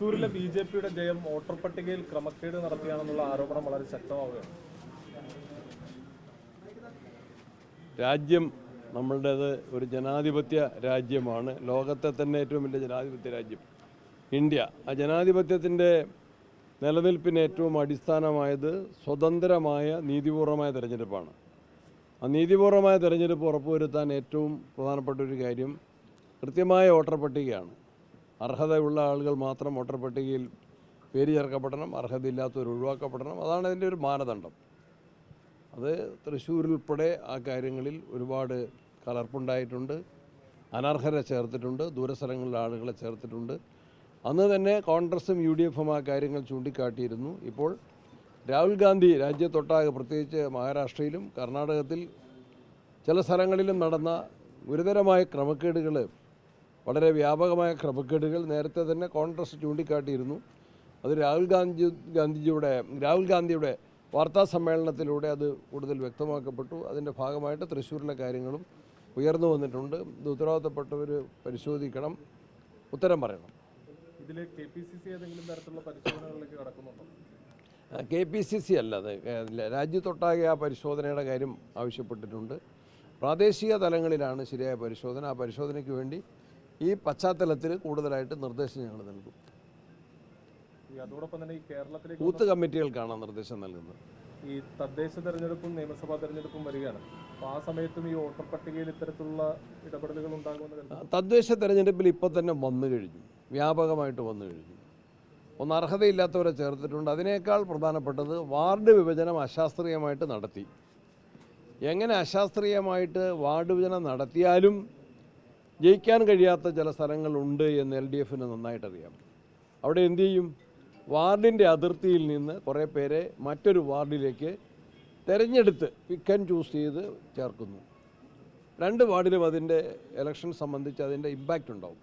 തൃശ്ശൂരിലെ B J പിയുടെ ജയം വോട്ടർ പട്ടികയിൽ ക്രമക്കേട് നടത്തിയാണെന്നുള്ള ആരോപണം വളരെ ശക്തമാവുകയാണ്. രാജ്യം നമ്മളുടേത് ഒരു ജനാധിപത്യ രാജ്യമാണ്. ലോകത്തെ തന്നെ ഏറ്റവും വലിയ ജനാധിപത്യ രാജ്യം ഇന്ത്യ. ആ ജനാധിപത്യത്തിന്റെ നിലനിൽപ്പിന് ഏറ്റവും അടിസ്ഥാനമായത് സ്വതന്ത്രമായ നീതിപൂർവമായ തിരഞ്ഞെടുപ്പാണ്. ആ നീതിപൂർവമായ തിരഞ്ഞെടുപ്പ് ഉറപ്പുവരുത്താൻ ഏറ്റവും പ്രധാനപ്പെട്ട ഒരു കാര്യം കൃത്യമായ വോട്ടർ പട്ടികയാണ് അർഹതയുള്ള ആളുകൾ മാത്രം വോട്ടർ പട്ടികയിൽ പേര് ചേർക്കപ്പെടണം അർഹതയില്ലാത്തവർ ഒഴിവാക്കപ്പെടണം. അതാണ് അതിന്റെ ഒരു മാനദണ്ഡം. അത് തൃശ്ശൂരുൾപ്പെടെ ആ കാര്യങ്ങളിൽ ഒരുപാട് കലർപ്പുണ്ടായിട്ടുണ്ട്. അനർഹരെ ചേർത്തിട്ടുണ്ട് ദൂരസ്ഥലങ്ങളിലെ ആളുകളെ ചേർത്തിട്ടുണ്ട്. അന്ന് തന്നെ കോൺഗ്രസും യു ഡി എഫും ആ കാര്യങ്ങൾ ചൂണ്ടിക്കാട്ടിയിരുന്നു. ഇപ്പോൾ രാഹുൽ ഗാന്ധി രാജ്യത്തൊട്ടാകെ പ്രത്യേകിച്ച് മഹാരാഷ്ട്രയിലും കർണാടകത്തിൽ ചില സ്ഥലങ്ങളിലും നടന്ന ഗുരുതരമായ ക്രമക്കേടുകൾ വളരെ വ്യാപകമായ ക്രമക്കേടുകൾ നേരത്തെ തന്നെ കോൺഗ്രസ് ചൂണ്ടിക്കാട്ടിയിരുന്നു. അത് രാഹുൽ ഗാന്ധി ഗാന്ധിജിയുടെ രാഹുൽ ഗാന്ധിയുടെ വാർത്താ സമ്മേളനത്തിലൂടെ അത് കൂടുതൽ വ്യക്തമാക്കപ്പെട്ടു. അതിന്റെ ഭാഗമായിട്ട് തൃശ്ശൂരിലെ കാര്യങ്ങളും ഉയർന്നു വന്നിട്ടുണ്ട്. ഇത് ഉത്തരവാദിത്തപ്പെട്ടവർ പരിശോധിക്കണം. ഉത്തരം പറയണം. ഇതിൽ കെ പി സി സി ഏതെങ്കിലും തരത്തിലുള്ള പരിശോധനകളിലേക്ക് കടക്കുന്നുണ്ടോ? കെ പി സി സി അല്ല. അത് രാജ്യത്തൊട്ടാകെ ആ പരിശോധനയുടെ കാര്യം ആവശ്യപ്പെട്ടിട്ടുണ്ട്. പ്രാദേശിക തലങ്ങളിലാണ് ശരിയായ പരിശോധന. ആ പരിശോധനയ്ക്ക് വേണ്ടി ഈ പശ്ചാത്തലത്തിൽ കൂടുതലായിട്ട് നിർദ്ദേശം ഞങ്ങൾ നൽകും. അതോടൊപ്പം തന്നെ ഈ കേരളത്തിലേക്ക് ബൂത്ത് കമ്മിറ്റികൾക്കാണ് നിർദ്ദേശം നൽകുന്നത്. ഈ തദ്ദേശ തെരഞ്ഞെടുപ്പും നിയമസഭാ തെരഞ്ഞെടുപ്പും വരികയാണ്. അപ്പോൾ ആ സമയത്തും ഈ വോട്ടർ പട്ടികയിൽ ഇത്തരത്തിലുള്ള ഇടപെടലുകൾ ഉണ്ടാകുമെന്ന് തദ്ദേശ തെരഞ്ഞെടുപ്പിൽ ഇപ്പോൾ തന്നെ വന്നു കഴിഞ്ഞു. വ്യാപകമായിട്ട് വന്നു കഴിഞ്ഞു. ഒന്ന് അർഹതയില്ലാത്തവരെ ചേർത്തിട്ടുണ്ട്. അതിനേക്കാൾ പ്രധാനപ്പെട്ടത് വാർഡ് വിഭജനം അശാസ്ത്രീയമായിട്ട് നടത്തി. എങ്ങനെ അശാസ്ത്രീയമായിട്ട് വാർഡ് വിഭജനം നടത്തിയാലും ജയിക്കാൻ കഴിയാത്ത ചില സ്ഥലങ്ങളുണ്ട് എന്ന് എൽ ഡി എഫിന് നന്നായിട്ടറിയാം. അവിടെ എന്തു ചെയ്യും? വാർഡിന്റെ അതിർത്തിയിൽ നിന്ന് കുറേ പേരെ മറ്റൊരു വാർഡിലേക്ക് തിരഞ്ഞെടുത്ത് പിക്ക് ആൻഡ് ചൂസ് ചെയ്ത് ചേർക്കുന്നു. രണ്ട് വാർഡിലും അതിന്റെ ഇലക്ഷൻ സംബന്ധിച്ച് അതിന്റെ ഇമ്പാക്റ്റ് ഉണ്ടാവും.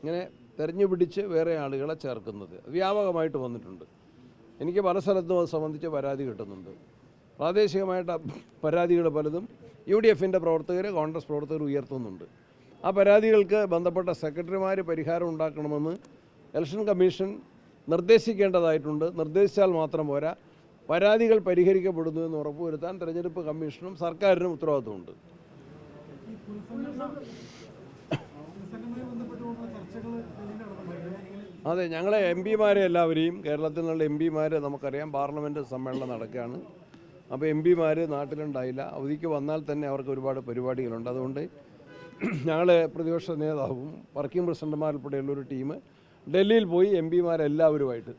ഇങ്ങനെ തെരഞ്ഞു പിടിച്ച് വേറെ ആളുകളെ ചേർക്കുന്നത് വ്യാപകമായിട്ട് വന്നിട്ടുണ്ട്. എനിക്ക് പല സ്ഥലത്തും അത് സംബന്ധിച്ച് പരാതി കിട്ടുന്നുണ്ട്. പ്രാദേശികമായിട്ട് പരാതികൾ പലതും യു ഡി എഫിന്റെ പ്രവർത്തകർ കോൺഗ്രസ് പ്രവർത്തകർ ഉയർത്തുന്നുണ്ട്. ആ പരാതികൾക്ക് ബന്ധപ്പെട്ട സെക്രട്ടറിമാർ പരിഹാരം ഉണ്ടാക്കണമെന്ന് ഇലക്ഷൻ കമ്മീഷൻ നിർദ്ദേശിക്കേണ്ടതായിട്ടുണ്ട്. നിർദ്ദേശിച്ചാൽ മാത്രം പോരാ. പരാതികൾ പരിഹരിക്കപ്പെടുന്നു എന്ന് ഉറപ്പുവരുത്താൻ തെരഞ്ഞെടുപ്പ് കമ്മീഷനും സർക്കാരിനും ഉത്തരവാദിത്വമുണ്ട്. അതെ ഞങ്ങളെ എം പിമാരെ എല്ലാവരെയും കേരളത്തിൽ നിന്നുള്ള എം പിമാർ നമുക്കറിയാം. പാർലമെന്റ് സമ്മേളനം നടക്കുകയാണ്. അപ്പോൾ എം പിമാർ നാട്ടിലുണ്ടായില്ല. അവധിക്ക് വന്നാൽ തന്നെ അവർക്ക് ഒരുപാട് പരിപാടികളുണ്ട്. അതുകൊണ്ട് ഞങ്ങൾ പ്രതിപക്ഷ നേതാവും വർക്കിംഗ് പ്രസിഡന്റുമാരുൾപ്പെടെയുള്ള ഒരു ടീം ഡൽഹിയിൽ പോയി എം പിമാരെല്ലാവരുമായിട്ട്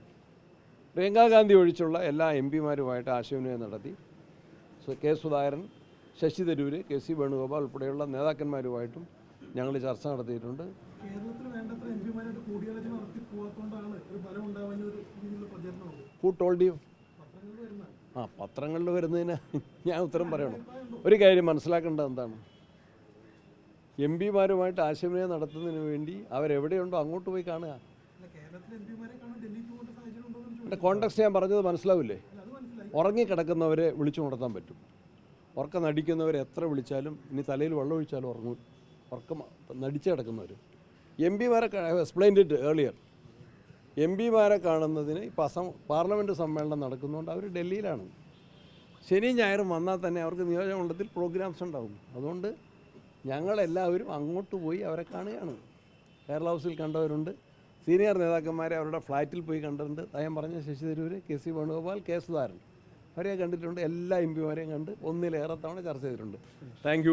പ്രിയങ്കാ ഗാന്ധി ഒഴിച്ചുള്ള എല്ലാ എം പിമാരുമായിട്ട് ആശയവിനിമയം നടത്തി. K Sudhakaran Shashi Tharoor K C Venugopal ഉൾപ്പെടെയുള്ള നേതാക്കന്മാരുമായിട്ടും ഞങ്ങൾ ചർച്ച നടത്തിയിട്ടുണ്ട്. ഹൂ ടോൾഡ് യു ആ പത്രങ്ങളിൽ വരുന്നതിന് ഞാൻ ഉത്തരം പറയണം. ഒരു കാര്യം മനസ്സിലാക്കേണ്ടത് എന്താണ്? എം പിമാരുമായിട്ട് ആശയവിനിമയം നടത്തുന്നതിന് വേണ്ടി അവരെവിടെയുണ്ടോ അങ്ങോട്ട് പോയി കാണുക. എന്റെ കോണ്ടക്സ്റ്റ് ഞാൻ പറഞ്ഞത് മനസ്സിലാവില്ലേ? ഉറങ്ങിക്കിടക്കുന്നവരെ വിളിച്ചു ഉണർത്താൻ പറ്റും. ഉറക്കം നടിക്കുന്നവരെ എത്ര വിളിച്ചാലും ഇനി തലയിൽ വെള്ളം ഒഴിച്ചാലും ഉറങ്ങും. ഉറക്കം നടിച്ച് കിടക്കുന്നവർ എം പിമാരെ എക്സ്പ്ലെയിൻഡ് ഇറ്റ് ഏർലിയർ എം പിമാരെ കാണുന്നതിന് ഇപ്പോൾ അസം പാർലമെന്റ് സമ്മേളനം നടക്കുന്നതുകൊണ്ട് അവർ ഡൽഹിയിലാണ്. ശനിയും ഞായറും വന്നാൽ തന്നെ അവർക്ക് നിയോജകമണ്ഡലത്തിൽ പ്രോഗ്രാംസ് ഉണ്ടാകും അതുകൊണ്ട് ഞങ്ങളെല്ലാവരും അങ്ങോട്ട് പോയി അവരെ കാണുകയാണ്. കേരള ഹൗസിൽ കണ്ടവരുണ്ട്. സീനിയർ നേതാക്കന്മാരെ അവരുടെ ഫ്ലാറ്റിൽ പോയി കണ്ടിട്ടുണ്ട്. ഞാൻ പറഞ്ഞ Shashi Tharoor K C Venugopal K Sudhakaran. അവരെ കണ്ടിട്ടുണ്ട്. എല്ലാ എം പിമാരെയും കണ്ട് ഒന്നിലേറെ തവണ ചർച്ച ചെയ്തിട്ടുണ്ട്. താങ്ക്